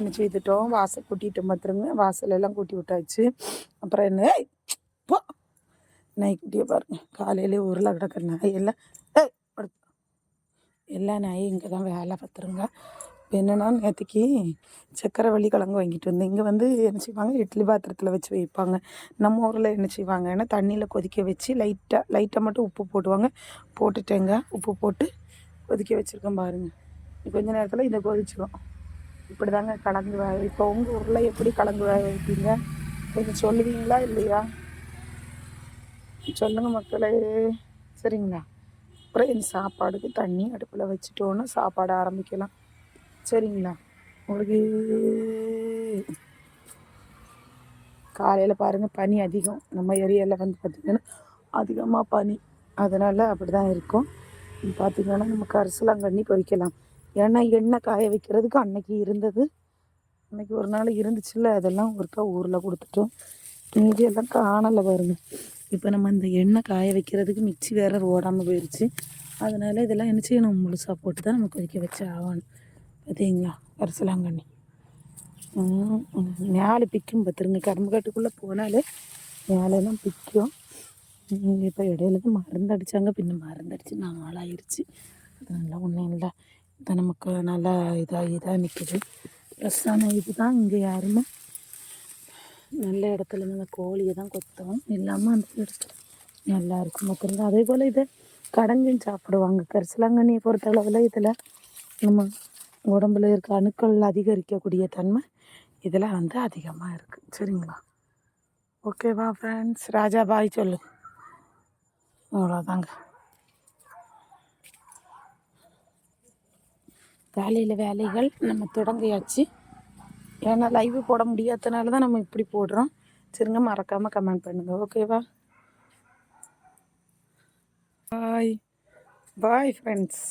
என்ன செய்துட்டோம் வாசல் கூட்டிகிட்டு பார்த்துருங்க வாசல் எல்லாம் கூட்டி விட்டாச்சு. அப்புறம் என்ன? ஏய், போ நாய்க்குட்டியை பாருங்க. காலையிலே ஊரில் கிடக்கிற நாய் எல்லாம் எல்லா நாயும் இங்கே தான் வேலை பார்த்துருங்க. இப்போ என்னென்னா நேற்றுக்கு சக்கரவள்ளி கிழங்கு வாங்கிட்டு வந்தேன். இங்கே வந்து என்ன செய்வாங்க? இட்லி பாத்திரத்தில் வச்சு வைப்பாங்க. நம்ம ஊரில் என்ன செய்வாங்கன்னா தண்ணியில் கொதிக்க வச்சு லைட்டாக லைட்டாக மட்டும் உப்பு போடுவாங்க. போட்டுட்டேங்க. உப்பு போட்டு கொதிக்க வச்சுருக்கேன் பாருங்கள் கொஞ்ச நேரத்தில் இதை கொதிச்சிடும் இப்படி தாங்க கலந்து இப்போ உங்கள் ஊரில் எப்படி கலந்து வைப்பீங்க கொஞ்சம் சொல்லுவீங்களா இல்லையா? சொல்லுங்கள் மக்களே. சரிங்களா? அப்புறம் இந்த சாப்பாடுக்கு தண்ணி அடுப்பில் வச்சுட்டோன்னா சாப்பாடு ஆரம்பிக்கலாம். சரிங்களா? உங்களுக்கு காலையில் பாருங்கள் பனி அதிகம். நம்ம ஏரியாவில் வந்து பார்த்திங்கன்னா அதிகமாக பனி. அதனால் அப்படி தான் இருக்கும் பார்த்திங்கன்னா நம்ம கரிசலாங்கண்ணி பொரிக்கலாம் ஏன்னா எண்ணெய் காய வைக்கிறதுக்கு அன்னைக்கு இருந்தது. அன்னைக்கு ஒரு நாள் இருந்துச்சுல்ல அதெல்லாம் ஒருக்கா ஊரில் கொடுத்துட்டோம். மீதி எல்லாம் காணலை பாருங்க. இப்போ நம்ம இந்த எண்ணெய் காய வைக்கிறதுக்கு மிக்சி வேற ஓடாமல் போயிடுச்சு அதனால இதெல்லாம் என்ன செய்யணும்? முழுசாக போட்டு தான் நம்ம கொதிக்க வச்சு ஆகணும். பார்த்தீங்களா அரசலாங்கண்ணி. மேலே பிக்கும் பார்த்துருங்க கரும்புக்காட்டுக்குள்ளே போனாலே மேலெல்லாம் பிக்கும். இப்போ இடையில தான் மருந்து அடித்தாங்க பின்ன மருந்து அடித்து நாளாயிருச்சு அதனால ஒன்றும் இல்லை. இது நமக்கு நல்லா இதாக இதாக நிற்கிது ப்ளஸ்ஸான இது தான் இங்கே யாருமே நல்ல இடத்துல இருந்த கோழியை தான் கொத்தோம் இல்லாமல் அந்த இடத்துல நல்லா இருக்கும். பார்த்துருங்க அதே போல் இதை கடைஞ்சும் சாப்பிடுவாங்க. கரிசலாங்கண்ணியை பொறுத்த அளவில் இதில் நம்ம உடம்புல இருக்க அணுக்கள் அதிகரிக்கக்கூடிய தன்மை இதில் வந்து அதிகமாக இருக்குது சரிங்களா? ஓகேவா ஃப்ரெண்ட்ஸ் ராஜா பாய் சொல்லு. அவ்வளோதாங்க காலையில் வேலைகள் நம்ம தொடங்கியாச்சு. ஏன்னா லைவ் போட முடியாதனால தான் நம்ம இப்படி போடுறோம். சரிங்க மறக்காமல் கமெண்ட் பண்ணுங்கள் ஓகேவா பாய் பாய் ஃப்ரெண்ட்ஸ்